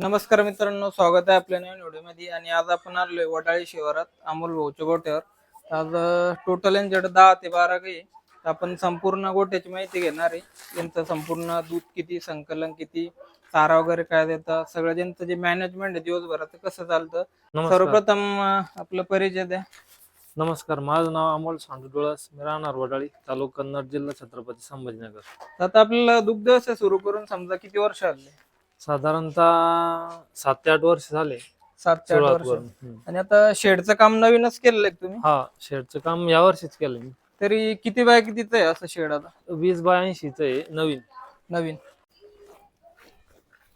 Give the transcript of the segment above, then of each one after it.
नमस्कार मित्रांनो स्वागत आहे आपल्या नवीन व्हिडिओमध्ये. आणि आज आपण आलोय वडाळी शिवारात अमोल भाऊच्या गोट्यावर. आज टोटल यांच्याकडे दहा ते बारा गाई. तर आपण संपूर्ण गोट्याची माहिती घेणार आहे. यांचं संपूर्ण दूध किती संकलन किती चारा वगैरे काय देतात सगळं ज्यांचं जे मॅनेजमेंट आहे दिवसभराचं कसं चालतं? नमस्कार. सर्वप्रथम आपलं परिचय द्या. नमस्कार माझं नाव अमोल सांडू डोळस मी राहणार वडाळी तालुका कन्नड जिल्हा छत्रपती संभाजीनगर. तर आता आपल्याला दुग्ध व्यवसाय सुरू करून समजा किती वर्ष आले? साधारणतः सात ते आठ वर्ष झाले. सात ते आठ सुरुवात वर्ष. करून. आणि आता शेडचं काम नवीनच केलेलं आहे तुम्ही? हा शेडचं काम या वर्षीच केलं मी. तरी किती बाय कितीच आहे असं शेड आता? वीस बाय ऐंशीच आहे नवीन. नवीन.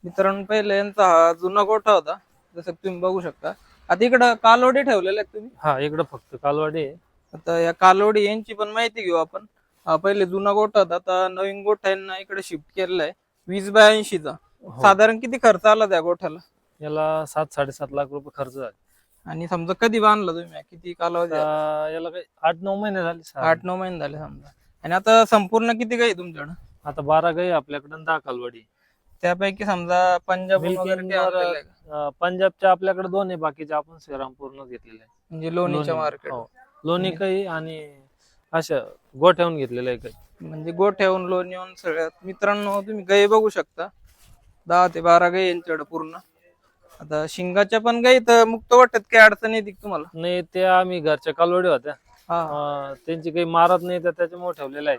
मित्रांनो पहिले यांचा हा जुना गोठा होता जसं तुम्ही बघू शकता. आता इकडं कालवडी ठेवलेले आहेत तुम्ही? हा इकडं फक्त कालवाडी आहे. आता या कालवडी यांची पण माहिती घेऊ आपण. हा पहिले जुना गोठा होता आता नवीन गोठा यांना इकडे शिफ्ट केलेला आहे. वीस बाय ऐंशीचा. साधारण किती खर्च आला त्या गोठ्याला? याला सात साडेसात लाख रुपये खर्च झाले. आणि समजा कधी बांधला तुम्ही? किती कालावधी झाला? आता याला काही आठ नऊ महिने झाले. आठ नऊ महिने झाले समजा. आणि आता संपूर्ण किती काही तुमच्याकडं? आता बारा गाई आपल्याकडे आणि दहा कालवाडी. त्यापैकी समजा पंजाब Milking वगैरे काही वर, आणलेलं आहे का? अं, पंजाबच्या आपल्याकडे दोन आहे बाकीचे आपण श्रीरामपूरनच घेतलेले आहे म्हणजे लोणीच्या लोणी, मार्केट हो. लोणी काही आणि अशा गोठ्याहून घेतलेलं आहे काही. म्हणजे गोठ्याहून लोण येऊन सगळ्यात. मित्रांनो तुम्ही गाई बघू शकता. दहा ते बारा गाई यांच्याकडे पूर्ण. आता शिंगाच्या पण गाई तर मुक्त वाटत काही अडचण येते का तुम्हाला. नाही ते आम्ही घरच्या कालवडी होत्या. हा. अं, त्यांची काही मारत नाही तर त्याच्यामुळे ठेवलेलं आहे.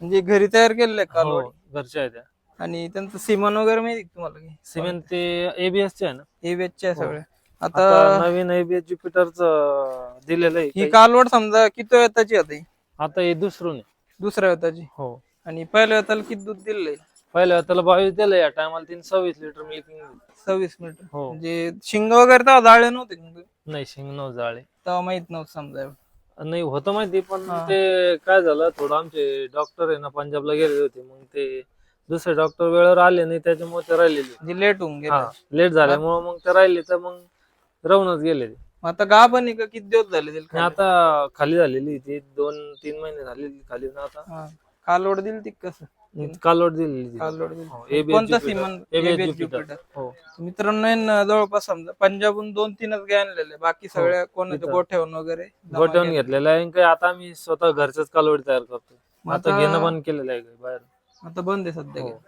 म्हणजे घरी तयार केलेलं हो, कालवडी? घरच्या आहे त्या. आणि त्यांचं सिमन वगैरे माहिती का तुम्हाला काही? सिमेंट ते एबीएस चे आहे ना. हे वेचचे आहे सगळे. आता आता नवीन एबीएस ज्युपिटरच दिलेलं आहे ही काही. कालवड समजा किती वेताची होती आता हे दुसरून आहे. दुसऱ्या वेताची. हो. आणि पहिल्या वेताला किती दूध दिलेलं आहे? पहिल्या त्याला बावीस दिलं या टायमाला तीन सव्वीस लिटर मिल्किंग सव्वीस मिनिट हो म्हणजे शिंग वगैरे तेव्हा जाळे नव्हते का? नाही शिंगणव जाळे तेव्हा माहीत नव्हतं समजा एवढं. नाही होतं माहिती पण हा. ते काय झालं थोडं आमचे डॉक्टर आहे ना पंजाबला गेले होते मग ते दुसरे डॉक्टर वेळेवर आले नाही त्याच्यामुळे ते राहिलेले म्हणजे लेट होऊन गेलं हा लेट झाल्यामुळे मग ते राहिले तर मग राहूनच गेले ते. मग आता गा पण आहे का किती दिवस झाले त्याला आणि आता खाली झालेली ती दोन तीन महिने झालेली खाली ना आता हा. कालवड दिली ती कसं कालवड दिलेली ती. कालवड दिली हो, ABS कोणतं Jupiter. सिमन ABS ABS Jupiter. Jupiter. हो मित्रांनो यांना जवळपास समजा पंजाबहून दोन तीनच गाय आणलेले बाकी सगळ्या कोणाच्या. गोठ्यावरून वगैरे जमा. घेतलेलं आहे आणि काही आता आम्ही स्वतः घरचंच कालवडी तयार करतो आता आता- घेणं बंद केलेलं आहे काही बाहेर आता बंद आहे सध्या हो. गाय.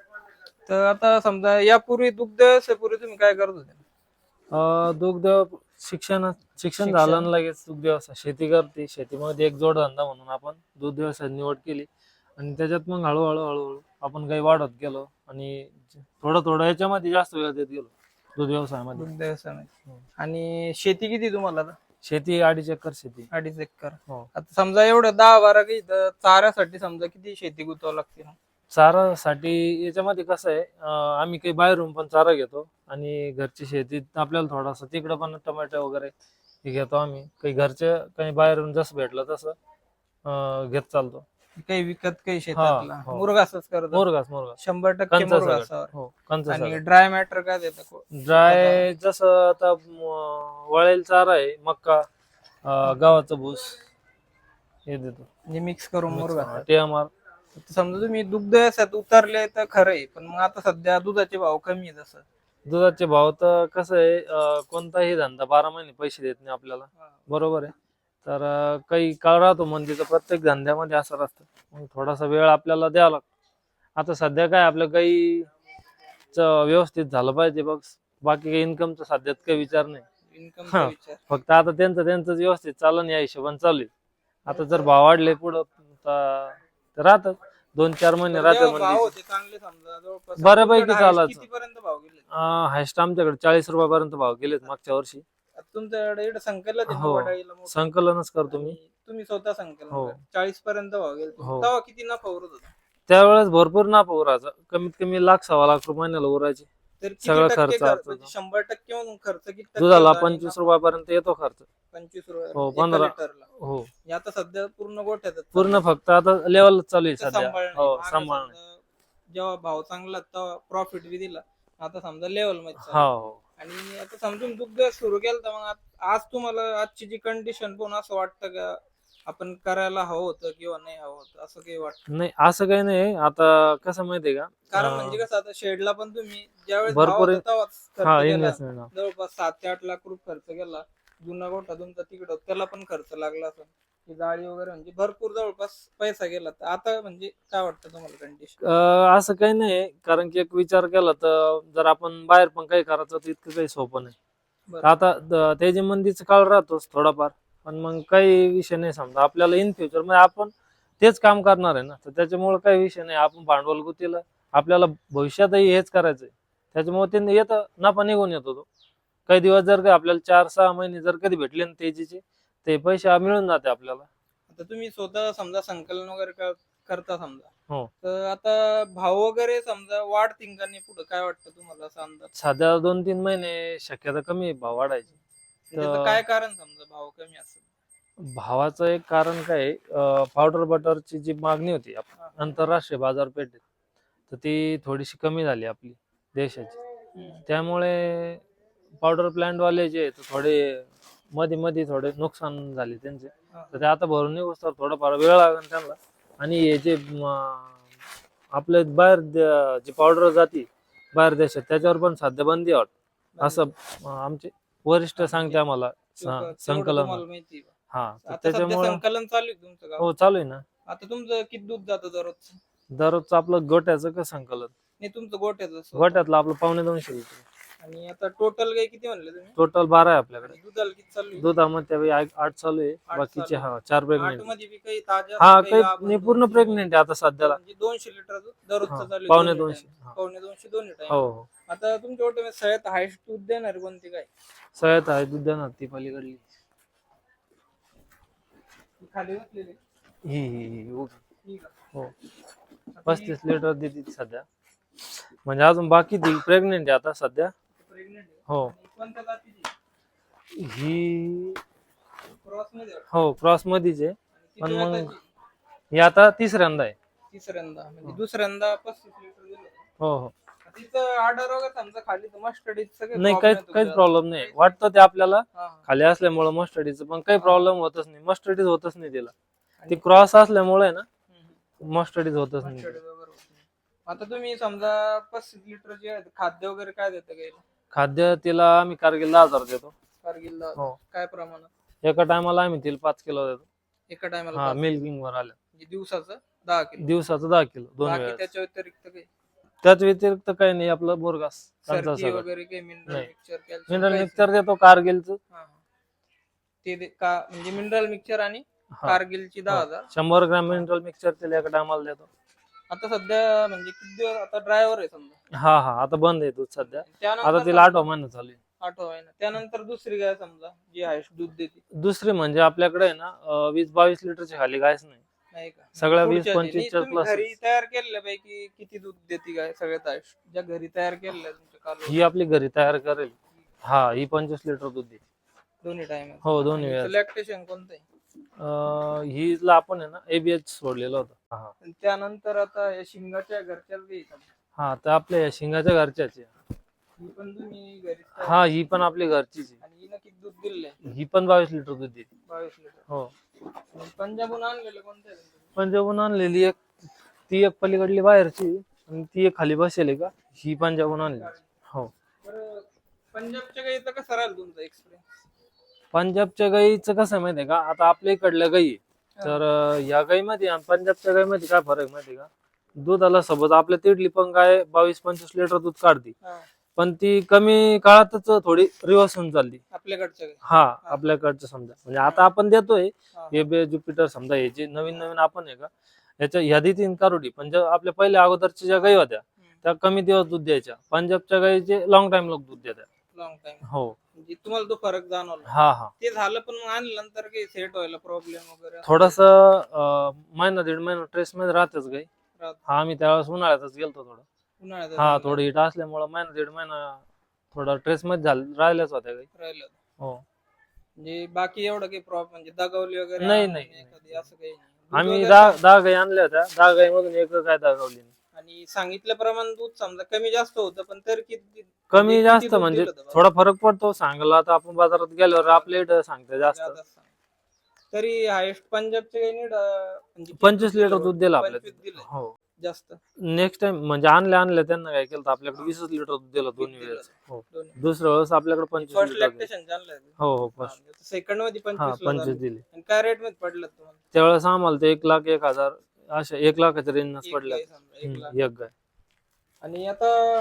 तर आता समजा यापूर्वी दुग्ध व्यवसायापूर्वी तुम्ही काय करत होते अं, दुग्ध शिक्षण शिक्षण झालं आणि लगेच दुग्ध व्यवसाय शेती करते शेतीमध्ये एक जोडधंदा म्हणून आपण दूध व्यवसाय निवड केली आणि त्याच्यात मग हळूहळू हळूहळू आपण काही वाढत गेलो आणि थोडं थोडं याच्यामध्ये जास्त वेळ देत गेलो दूध व्यवसायामध्ये. दुग्ध व्यवसायामध्ये. हो. आणि शेती किती तुम्हाला आता? शेती अडीच एकर शेती. अडीच एकर. हो. आता समजा एवढं दहा बारा काही तर चाऱ्यासाठी समजा किती शेती गुंतवावं लागते? चारासाठी याच्यामध्ये कसं आहे अं, आम्ही काही बाहेरून पण चारा घेतो आणि घरची शेती आपल्याला थोडासा तिकडं पण टोमॅटो वगैरे हे घेतो आम्ही. काही घरचे काही बाहेरून जसं भेटलं तसं अं, घेत चालतो. काही विकत काही शेतातला. हो. मुरगासच करत मोरगास मोरगास शंभर टक्के कंचा मुरगासावर हो कंचा आणि ड्राय मॅटर काय देतं ड्राय जसं आता म- वळेल चारा आहे मक्का अं, गव्हाचं भूस हे देतो. म्हणजे मिक्स करून मुरगा टीएमआर समजा तुम्ही दुग्ध व्यवसायात उतरले तर खरं आहे पण मग आता सध्या दुधाचे भाव कमी आहे जसं दुधाचे भाव तर कसं आहे अं, कोणताही धंदा बारा महिने पैसे देत नाही आपल्याला. बरोबर आहे. तर काही काळ राहतो मंदीचं प्रत्येक धंद्यामध्ये असं असतं मग थोडासा वेळ आपल्याला द्यावा लागतो. आता सध्या काय आपलं काही व्यवस्थित झालं पाहिजे बघ. बाकी काही इन्कमचा सध्यात काही विचार नाही. इन्कम. विचार. फक्त आता त्यांचं त्यांचं व्यवस्थित चालन या हिशोबाने चालू आहे आता जर भाव वाढले पुढं तर राहतात दोन चार महिने राहतात म्हणजे. बऱ्यापैकी चालायचं. हायस्ट आमच्याकडे चाळीस रुपयापर्यंत भाव गेलेत मागच्या वर्षी. आता तुमच्याकडे इकडे संकलला हो. संकलनच करतो मी. तुम्ही स्वतः संकलन हो. चाळीस पर्यंत हो. तेव्हा किती नफा उरत होता? त्यावेळेस भरपूर ना उरायचा. कमीत कमी लाख सव्वा लाख रुपये महिन्याला उरायचे. तर किती सगळा टक्के खर्च खर्च? म्हणजे शंभर टक्के खर्च किती टक्के दुधाला होता आणि पंचवीस रुपयापर्यंत येतो खर्च. पंचवीस रुपये. हो, एका पंधरा. लिटरला. हो. हे आता सध्या पूर्ण गोठ्यात पूर्ण फक्त आता लेवल चालू आहे सध्या. सांभाळणे. हो मागं सांभाळणे समजा जेव्हा भाव चांगला तेव्हा प्रॉफिट बी दिला. आता समजा लेवलमध्ये चालू. हो हो. आणि आता समजून दुग्ध सुरू केलं तर मग आज तुम्हाला आजची जी कंडिशन पण असं वाटतं का? आपण करायला हवं होतं किंवा नाही हवं होतं असं काही वाटतं? नाही असं काही नाही. आता कसं माहितीये का? कारण म्हणजे कसं आता शेडला पण तुम्ही ज्यावेळेस भरपूर हा जवळपास सात ते आठ लाख रुपये खर्च केला. जुना गोठा तुमचा तिकडं त्याला पण खर्च लागला असं ही जाळी वगैरे म्हणजे भरपूर जवळपास पैसा गेला तर. आता म्हणजे काय वाटतं तुम्हाला कंडिशन अं, असं काही नाही कारण की एक विचार केला तर जर आपण बाहेर पण काही करायचं तर इतकं काही सोपं नाही. बरं. आता द- त्याची मंदीचा काळ राहतोच थोडाफार पण मग काही विषय नाही समजा. आपल्याला इन फ्युचरमध्ये आपण तेच काम करणार आहे ना. तर त्याच्यामुळे काही विषय नाही. आपण भांडवल गुतीला आपल्याला भविष्यातही हेच करायचंय. त्याच्यामुळे ते येतं नफा निघून येतो तो. काही दिवस जर का आपल्याला चार सहा महिने जर कधी भेटले ना तेजीचे ते पैसे मिळून जाते आपल्याला. आता तुम्ही स्वतः समजा संकलन वगैरे कर- करता समजा. हो. तर आता भाव वगैरे समजा वाढतील का नाही पुढे काय वाटतं तुम्हाला असा अंदाज? साध्या दोन तीन महिने शक्यता कमी आहे भाव वाढायची. त्याचं तर- काय कारण समजा भाव कमी असेल? भावाचं एक कारण काय आहे, अं, पावडर बटरची जी मागणी होती आप- आंतरराष्ट्रीय बाजारपेठेत तर ती थोडीशी कमी झाली आपली देशाची. त्यामुळे पावडर प्लांट वाले जे आहेत, ते थोडे मध्ये मध्ये थोडे नुकसान झाले त्यांचे. तर ते आता भरून निघूस तर थोडाफार वेळ लागेल त्यांना. आणि हे जे आपले बाहेर दे- जे पावडर जाती बाहेर देशात त्याच्यावर पण सध्या बंदी आहे वाटतं. असं अं, आमचे वरिष्ठ सांगते आम्हाला तेवढं- तेवढं संकलन तुम्हाला माहिती आहे का? हा तर आता सध्या त्याच्यामुळे संकलन चालू आहे तुमचं गाव. हो चालू आहे ना. आता तुमचं किती दूध जातं दररोज दररोजचं आपलं गोट्याचं का संकलन? नाही तुमचं गोट्याचं. गोट्यातलं आपलं पावणे दोनशे लिटर. आणि आता टोटल काही किती म्हणले तुम्ही? टोटल बारा आहे आपल्याकडे. दुधाला किती चालू? दुधामध्ये त्यावेळी आठ आठ चालू आहे. आठ बाकीचे चालू हा चार आठ प्रेग्नेंटमध्ये बी काही ताज्या हा काही गाभण नाही पूर्ण प्रेग्नेंट आहे आता सध्याला. म्हणजे दोनशे लिटर दूध दररोजचं चालू आहे, पावणे दोनशे. हा. पावणे दोनशे दोन्ही टाइम हो हो. आता तुमच्या वाटतं सगळ्यात हायस्ट दूध देणार कोणती काय सगळ्यात आहे दूध देणार ती पलीकडली. खाली बसलेली ही ही ही उभी. ठीक आहे. हो. आता पस्तीस लिटर देते ती सध्या. म्हणजे अजून बाकी ती प्रेग्नेंट आहे आता सध्या. ही आहे. हो आणि कोणत्या जातीची ही क्रॉसमध्ये आहे. हो क्रॉस मधीच आहे आणि पण किती मग-? ही आता तिसऱ्यांदा आहे तिसऱ्यांदा म्हणजे दुसऱ्यांदा पस्तीस लिटर दिलं हो हो तिचं ऑर्डर वगैरे समजा खाली तर सगळे नाही काहीच काहीच. प्रॉब्लेम नाही वाटतं ते आपल्याला. खाली असल्यामुळे मस्टडीचं पण काही प्रॉब्लेम होतच नाही मस्टडीज होतच नाही तिला ती क्रॉस असल्यामुळे ना. मस्टडीज होतच नाही वगैरे होत. आता तुम्ही समजा पस्तीस लिटर जे आहे, खाद्य वगैरे काय देतं गाईला खाद्य तिला आम्ही कारगिल दहा हजार देतो. कारगिलला हो. काय प्रमाणात एका टायमाला आम्ही तिला पाच किलो देतो. एका टायमाला मिल्किंग वर आल्या दिवसाचं दहा किलो. दिवसाचं दहा किलो दोन बाकी वेळा त्याच्या व्यतिरिक्त काही? त्याच व्यतिरिक्त काही नाही आपलं मुरगास त्यांचा सरकी सगळं. वगैरे काही मिनरल नाही. मिक्सचर मिनरल मिक्सर देतो कारगिलचं. ते दे- का म्हणजे मिनरल मिक्सचर आणि हा. कारगिलची दहा हो. हजार. शंभर ग्रॅम मिनरल मिक्सर तिला एका टायमाला देतो. आता सध्या म्हणजे किती दिवस आता ड्रायव्हर आहे समजा. हा हा आता बंद आहे दूध सध्या. त्यानंतर आता तिला आठवा महिना चालू आहे. आठवा महिना त्यानंतर दुसरी गाय समजा? जी हायस्ट दूध देते. दुसरी म्हणजे आपल्याकडे आहे ना अं, वीस बावीस लिटरची खाली गायच नाही. नाही का? सगळ्या वीस पुढच्या जे- नाही, पंचवीसच्या तुम्ही plus घरी तयार केलेल्या पैकी किती दूध देते गाय सगळ्यात ज्या घरी तयार केलेल्या तुमच्या कालवडी ही आपली घरी तयार करेल. हा ही पंचवीस लिटर दूध देते. दोन्ही टाइम हो दोन्ही वेळा लॅक्टेशन कोणतं आहे? हिला आपण आहे ना एबीएच सोडलेलं होतं. हा आणि त्यानंतर आता या शिंगाच्या घरच्या बी. हा तर आपल्या या शिंगाच्या घरच्याच आहे. ही पण तुम्ही घरी तयार- हा ही पण आपली घरचीच आहे. आणि हिनं किती दूध दिले ही पण बावीस लिटर दूध देते. बावीस लिटर. हो. आणि पंजाबहून आणलेलं कोणतं आहे तुमचं? पंजाबहून आणलेली एक ती एक पलीकडली बाहेरची आणि ती एक खाली बसेल आहे का? ही पंजाबहून आणली हो. बरं पंजाबच्या गाईचं तर कसं राहील तुमचा एक्सपिरियन्स पंजाबच्या गाईचं कसं आहे माहितीये का? आता आपल्या इकडल्या गाई आहे. तर अं, या गाईमध्ये आणि पंजाबच्या गाईमध्ये काय फरक आहे माहितीये का? दुधाला सोबत आपल्या तिडली पण गाय बावीस पंचवीस लिटर दूध काढते. पण ती कमी काळातच थोडी रिवर्स होऊन चालली आपल्याकडच्या गाई हा आपल्याकडचं समजा. म्हणजे आता आपण देतोय हा. बे ज्युपिटर समजा हे जे नवीन नवीन आपण आहे का? याच्या यादी तीन कारोडी. पण ज्या आपल्या पहिल्या अगोदरच्या ज्या गाई होत्या. त्या कमी दिवस दूध द्यायच्या. पंजाबच्या गाईचे लॉंग टाइम लोक दूध देतात. लॉंग टाइम हो. म्हणजे तुम्हाला तो फरक जाणवला. हा हा. ते झालं पण मग आणल्यानंतर काही सेट व्हायला प्रॉब्लेम वगैरे थोडस महिना दीड महिना ट्रेस मध्ये राहतेच गाई राहत. हा आम्ही त्यावेळेस उन्हाळ्यातच गेलतो थोडं. उन्हाळ्यात हा थोडं हिट असल्यामुळं महिना दीड महिना थोडा ट्रेस मध्ये झाल राहिल्याच होत्या गाई राहिलं. हो. म्हणजे बाकी एवढं काही प्रॉब्लेम म्हणजे दगावली वगैरे नाही, नाही. एखादी असं काही नाही. दूध आम्ही वगैरे दहा दहा गाई आणल्या होत्या. दहा गाई मधून एक काय दाखवली नाही. आणि सांगितल्याप्रमाणे दूध समजा कमी जास्त होतं पण तर किती कमी जास्त दूध म्हणजे दिलं होतं बा? थोडा फरक पडतो. सांगला आता आपण बाजारात गेल्यावर आपल्या इथं सांगते जास्त. सांग. तरी हायेस्ट पंजाबचे काही नीड म्हणजे पंचवीस लिटर दूध दिलं आपल्या. हो. जास्त. नेक्स्ट टाइम म्हणजे आणले आणले त्यांना काय केलं तर आपल्याकडे वीसच लिटर दूध दिलं दोन्ही दिलं. वेळेस हो. दोन्ही दुसऱ्या वेळेस आपल्याकडे पंचवीस फर्स्ट लिटर दिलं. लॅक्टेशन चाललंय हो हो फर्स्ट सेकंडमध्ये हा पंचवीस पंचवीस दिले. आणि काय रेटमध्ये पडलं तुम्हाला? त्यावेळेस आम्हाला ते एक लाख एक हजार अशा एक लाखाच्या एक पडल्या गाय समजा, एक लाख. हम्म, एक गाय. आणि आता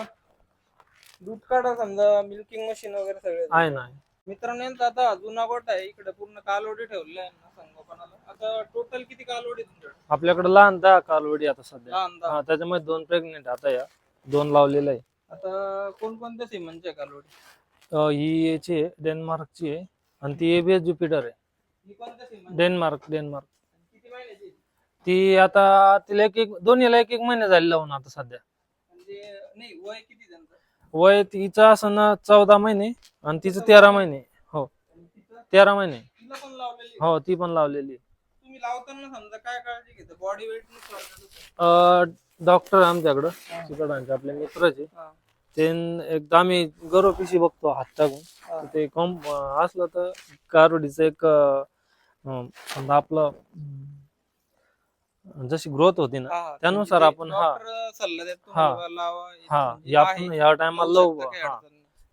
दूध काढा समजा मिल्किंग मशीन वगैरे सगळे आहे ना मित्रांनो यांचा आता जुना गोट आहे इकडे पूर्ण कालवडी ठेवलेला आहे ना संगोपनाला. आता टोटल किती कालवडी तुमच्याकडे? आपल्याकडे लहान दहा कालवडी आता सध्या. लहान दहा. हा त्याच्यामध्ये दोन प्रेग्नेंट आता या. दोन लावलेले आहे. आता कोणकोणत्या सिमेंटच्या कालवडी? अं, ही याची आहे डेन्मार्कची आहे. आणि ती एबीएस ज्युपिटर आहे. ही कोणत्या सिमेंट डेन्मार्क डेन्मार्क महिन्याची ती आता तिला एक एक दोन्हीला एक एक महिने झाले लावून आता सध्या. म्हणजे नाही वय किती त्यांचं? वय तिचं असं ना चौदा महिने आणि तिचं तेरा महिने. हो. आणि तेरा महिने. तिला पण लावलेली? हो ती पण लावलेली. आहे. तुम्ही लावताना समजा काय काळजी घेता? बॉडी वेटनुसार डॉक्टर आमच्याकडं तिकडे आपले मित्राचे. ते एकदा आम्ही गरो पिशी बघतो हात टाकून. तर ते कॉम असलं तर कारोडीचं एक अं, अं, समजा आपलं जशी ग्रोथ होती ना त्यानुसार आपण, हा. सल्ला देतो हा. म्हणजे या. आपण या टायमाला लावू.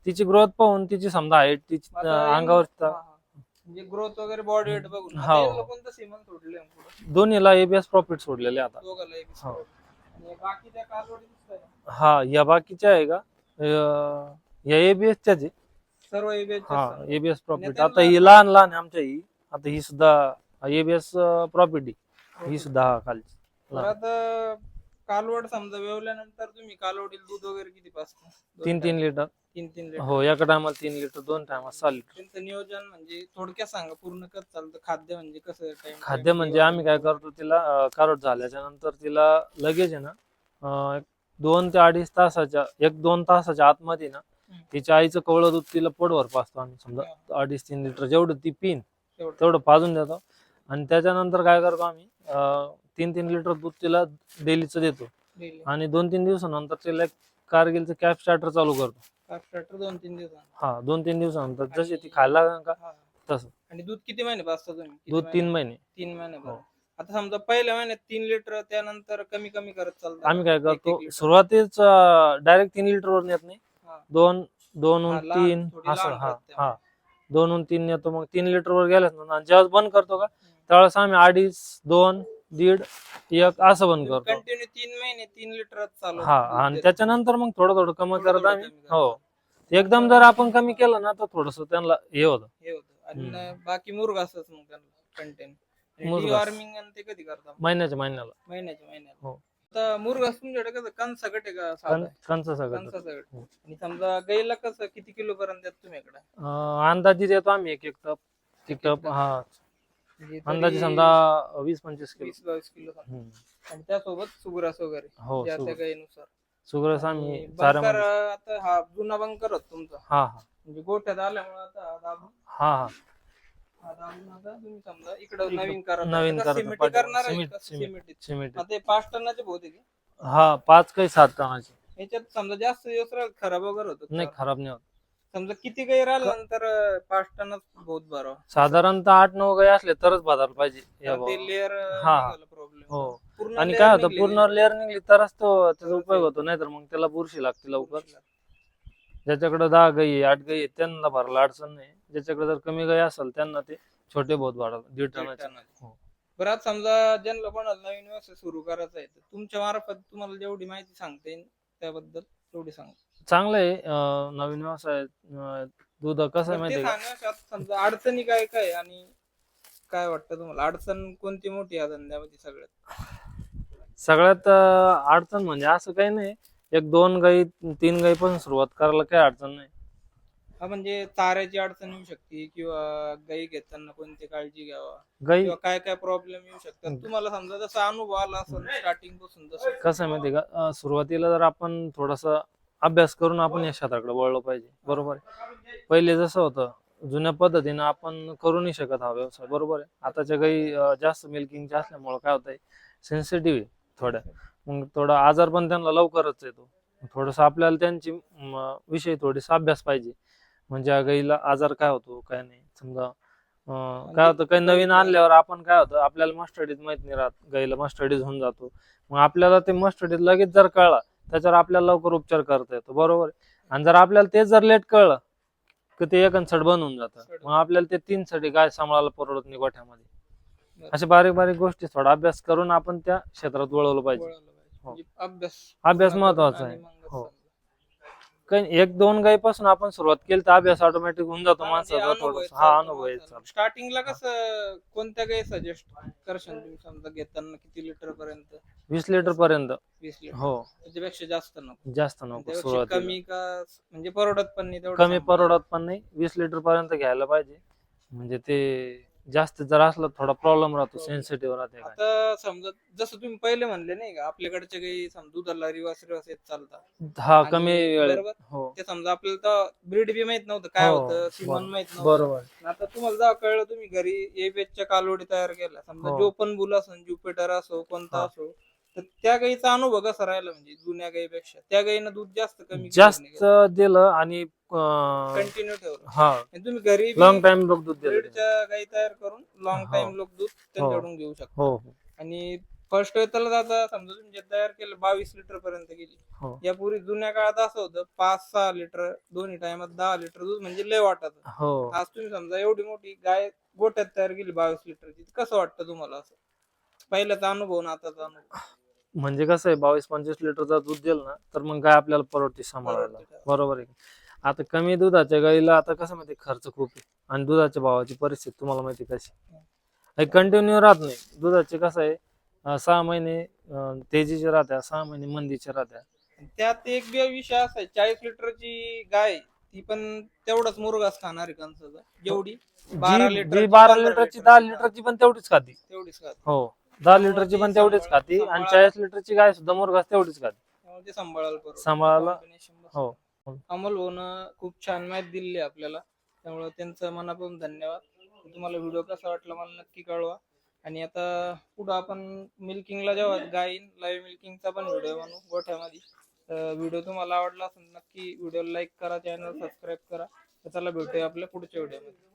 तिची ग्रोथ पाहून तिची समजा हाईट तिची अंगावर हा. म्हणजे ग्रोथ वगैरे बॉडी वेट बघून हो. कोणतं सोडले दोन्हीला एबीएस प्रॉफिट सोडलेले आता हो. हा या बाकीच्या आहे का या एबीएसच्याच आहे सर्व चे हा. एबीएस प्रॉफिट आता ही लहान लहान आमच्या ही आता ही सुद्धा एबीएस प्रॉपर्टी ही सुद्धा खालची. तर आता कालवड समजा वेवल्यानंतर तुम्ही कालवडीला दूध वगैरे किती दोन तीन तीन? लिटर. तीन तीन लिटर. हो एका टायमाला तीन लिटर दोन टायमाला सहा लिटर. नियोजन म्हणजे थोडक्यात सांगा पूर्ण कसं चालतं खाद्य म्हणजे कसं खाद्य म्हणजे आम्ही काय करतो तिला कारोट झाल्याच्यानंतर तिला लगेच आहे ना अं, दोन ते अडीच तासाच्या एक दोन तासाच्या आतमध्ये ना. तिच्या आईचं कवळं दूध तिला पोटभर पाचतो आम्ही. समजा अडीच तीन लिटर जेवढं ती पिन तेवढं. तेवढं पाजून देतो. आणि त्याच्यानंतर काय करतो आम्ही अं, तीन तीन लिटर दूध तिला डेलीचं देतो. आणि दोन तीन दिवसानंतर तिला कारगिलचं कॅप स्टार्टर चालू करतो लिटर दोन तीन दिवसांनी हा दोन तीन दिवसानंतर जशी ती खायला लागेल का हा. तसं आणि दूध किती महिने पाचता तुम्ही किती दूध महिने? तीन महिने तीन महिने हो. आता समजा पहिल्या महिन्यात तीन लिटर त्यानंतर कमी कमी करत चालतं आम्ही काय करतो. सुरुवातीच डायरेक्ट तीन लिटर वर नेत नाही हा. दोन दोन हा, लहान, तीन थोडी असं लहान हा. हा दोन तीन नेतो मग तीन लिटर वर गेल्याच ना आणि जेव्हा बंद करतो का त्यावेळेस आम्ही अडीच दोन दीड एक असं बंद करतो. कंटिन्यू तीन महिने तीन लिटर चालू हा आणि. त्याच्यानंतर मग थोडं थोडं कमी थोडं करत थोडं आम्ही. कमी करत. हो. एकदम जर आपण कमी केलं ना तर थोडस त्यांना हे होतं. हे होतं. आणि हम्म. बाकी मुर्ग असत मग त्यांना कंटेन मुर्ग. डिवॉर्मिंग आणि ते कधी करता महिन्याच्या महिन्याला. महिन्याच्या महिन्याला. हो. मुर्ग तुमच्याकडे कसं कण सगट आहे का साधं? कण- आहे? कंच सगळं हो. आणि समजा गाईला कसं किती किलो पर्यंत तुम्ही इकडे? अंदाजे देतो आम्ही एक एक टप. एक टप. हा. अंदाजे तरी समजा वीस पंचवीस किलो वीस बावीस किलो. हम्म. आणि त्यासोबत सुग्रास वगैरे हो त्या सुगरस आम्ही आणि आता हा जुना बंकर होता तुमचा हा हा म्हणजे गोठ्यात आल्यामुळे आता हा दाबून हा हा हा दाबून आता तुम्ही समजा इकडे इकडं नवीन करा नवीन करता सिमेंट पाठीमागे. करणार आहे सिमेंट, का? सिमेंट. सिमेंट सिमेंट आता हे पाच टनाचे बहुत आहे की? हा पाच काही सात टनाची याच्यात समजा जास्त दिवस राहिलं खराब वगैरे होतं नाही. खराब नाही होत समजा किती काही राहिलं नंतर पाच टनच बहुत बरं साधारणतः आठ नऊ गाई असले तरच बाजार पाहिजे या ते भावा. लेअर हा. प्रॉब्लेम हो पूर्ण आणि layer काय होतं निघलेली पूर्ण. लेअर निघली तरच तो त्याचा उपयोग. होतो नाहीतर मग त्याला बुरशी लागते लवकर ज्याच्याकडे दहा गाई आहे, आठ गाई आहे, त्यांना भरायला अडचण नाही ज्याच्याकडे जर कमी गाई असेल त्यांना ते छोटे बहुत भाडा दीड दीड टनाचे टनाचे. हो. बरं आता समजा ज्यांना कोणाला नवीन व्यवसाय सुरू करायचा आहे तर तुमच्या मार्फत तुम्हाला जेवढी माहिती सांगता येईल त्याबद्दल तेवढी सांगा चांगलं आहे अं, नवीन व्यवसाय अं, दूध कसं आहे माहिती ते आहे का? सांगा आता समजा अडचणी काय काय आहे आणि काय वाटतं तुम्हाला? अडचण कोणती मोठी आहे या धंद्यामध्ये सगळ्यात? सगळ्यात अं, अडचण म्हणजे असं काही नाही. एक दोन गाई तीन गाई पण सुरुवात करायला काही अडचण नाही. हा म्हणजे चाऱ्याची अडचण येऊ शकते किंवा गाई घेताना कोणती काळजी घ्यावा गाई किंवा काय काय प्रॉब्लेम येऊ शकतात. तुम्हाला समजा जसा अनुभव आला असेल स्टार्टिंगपासून कसं आहे माहिती का? अं, सुरुवातीला जर आपण थोडासा अभ्यास करून आपण या क्षेत्राकडे वळलो पाहिजे. बरोबर आहे. पहिले जसं होतं जुन्या पद्धतीनं आपण करू नाही शकत हा व्यवसाय. बरोबर आहे. आताच्या काही जास्त मिल्किंगच्या असल्यामुळे काय होतंय सेन्सिटिव्ह आहे थोड्या मग थोडा आजार पण त्यांना लवकरच येतो. थोडस आपल्याला त्यांची विषय विषयी थोडीसा अभ्यास पाहिजे. म्हणजे गाईला आजार काय होतो काय नाही. समजा काय होतं काही नवीन आणल्यावर आपण काय होतं आपल्याला मस्टडीज माहीत नाही राहत. गाईला मस्टडीज होऊन जातो. मग आपल्याला ते मस्टडीज लगेच जर कळला त्याच्यावर आपल्याला लवकर उपचार करता येतो बरोबर? आणि जर आपल्याला तेच जर लेट कळलं की ते एक सड होऊन जातं सड. मग आपल्याला ते तीन साठी गाय सांभाळायला परवडत नाही गोठ्यामध्ये. असे बारीक बारीक गोष्टी थोडा अभ्यास करून आपण त्या क्षेत्रात वळवलं पाहिजे. हो. म्हणजे अभ्यास अभ्यास महत्त्वाचा आहे. हो. एक दोन गायीपासून आपण सुरुवात केली तर अभ्यास ऑटोमॅटिक होऊन जातो ते माणसाचा थोडासा. हा अनुभव. चालतो. स्टार्टिंगला कसं कोणत्या गाई सजेस्ट करशाल तुम्ही? समजा घेताना किती लिटर पर्यंत? वीस लिटर पर्यंत. वीस लिटर हो. त्याच्यापेक्षा जास्त नको. जास्त नको त्यापेक्षा सुरुवातीला. कमी का म्हणजे परवडत पण नाही तेवढं कमी सांभाळायला. परवडत पण नाही. वीस लिटर पर्यंत घ्यायला पाहिजे. म्हणजे ते जास्त जर असलं थोडा प्रॉब्लेम राहतो. सेन्सिटिव्ह राहते गाय. आता समजा जसं तुम्ही पहिले म्हणले नाही का आपल्याकडच्या काही समजा दुधाला रिवास रिवास येत चालतात हा कमी वेळेत बरोबर हो ते समजा आपल्याला तर ब्रीड बी माहीत नव्हतं काय हो, होतं सिमन. माहीत नव्हतं बरोबर आता तुम्हाला जेव्हा कळलं तुम्ही घरी एबीएचच्या कालवडी तयार केल्या समजा हो. जो पण बुल असेल ज्युपिटर असो कोणता हा. असो तर त्या गाईचा अनुभव कसा राहिला म्हणजे जुन्या गाईपेक्षा? त्या गाईनं दूध जास्त कमी जास्त दिलं आणि अं, कंटिन्यू ठेवलं. हा. आणि तुम्ही घरी लॉंग टाइम लोक दूध ब्रीडच्या गाई तयार करून लॉंग हो. टाइम लोक दूध त्यांच्याकडून घेऊ शकतो. हो हो. आणि फर्स्ट त्याला जाता समजा तुम्ही तयार केलं बावीस लिटर पर्यंत गेली. हो. यापूर्वी जुन्या काळात असं होतं पाच सहा लिटर दोन्ही टायमात दहा लिटर दूध म्हणजे लय वाटत हो. आज तुम्ही समजा एवढी मोठी गाय गोट्यात तयार केली बावीस लिटरची कसं वाटतं तुम्हाला असं? पहिल्याचा अनुभव ना आताचा अनुभव? म्हणजे कसं आहे बावीस पंचवीस लिटरचा दूध दिलं ना तर मग गाय आपल्याला परवडते सांभाळायला. बरोबर आहे आता कमी दुधाच्या गाईला आता कसं माहिती खर्च खूप आहे. आणि दुधाच्या भावाची परिस्थिती तुम्हाला माहिती कशी कंटिन्यू राहत नाही. दुधाचे कसं आहे सहा महिने तेजीचे राहत्या सहा महिने मंदीचे राहत्या. त्यात एक बी विषय असा आहे चाळीस लिटरची गाय ती पण तेवढाच मुरगास खाणार आहे कंसाचा. जेवढी बारा जी बारा पंधरा लिटरची लिटरची. दहा लिटरची पण तेवढीच खाती. तेवढीच खाते. हो. दहा लिटरची पण तेवढीच खाती आणि चाळीस लिटरची गाय सुद्धा मुरघास तेवढीच खाती. त्यामुळे ते सांभाळायला परवडतं. सांभाळायला-. हो. अमोल भाऊन खूप छान माहिती दिली आपल्याला. त्यामुळे त्यांचं मनापासून धन्यवाद. तुम्हाला व्हिडिओ कसा वाटला मला नक्की कळवा. आणि आता पुढं आपण मिल्किंगला जेव्हा गाईन लाईव्ह मिल्किंगचा पण व्हिडिओ बनवू गोठ्यामध्ये. व्हिडिओ तुम्हाला आवडला असेल नक्की व्हिडिओ लाईक करा चॅनल सबस्क्राईब करा. तर चला भेटूया आपल्या पुढच्या व्हिडिओमध्ये.